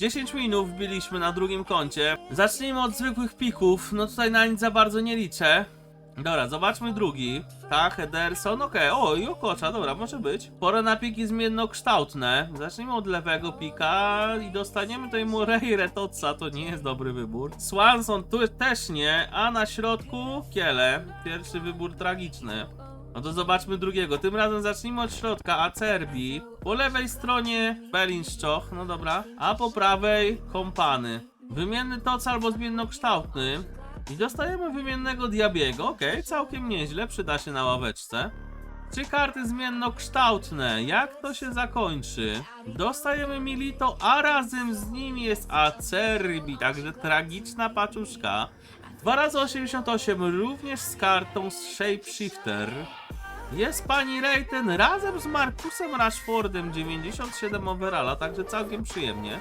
10 minut wbiliśmy na drugim koncie. Zacznijmy od zwykłych pików. No tutaj na nic za bardzo nie liczę. Dobra, zobaczmy drugi. Tak, Ederson, okej. O, i Okocza, dobra, może być. Pora na piki zmiennokształtne. Zacznijmy od lewego pika i dostaniemy tutaj Moreira Totsa, to nie jest dobry wybór. Swanson tu też nie, a na środku Kiele. Pierwszy wybór tragiczny. No to zobaczmy drugiego. Tym razem zacznijmy od środka. Acerbi. Po lewej stronie Belinszczoch, no dobra. A po prawej Kompany. Wymienny toc albo zmiennokształtny. I dostajemy wymiennego Diabiego. Okej, całkiem nieźle. Przyda się na ławeczce. Trzy karty zmiennokształtne. Jak to się zakończy? Dostajemy Milito, a razem z nim jest Acerbi. Także tragiczna paczuszka. 2 razy 88 również z kartą z Shapeshifter. Jest pani Rejten razem z Markusem Rashfordem 97 overalla, także całkiem przyjemnie.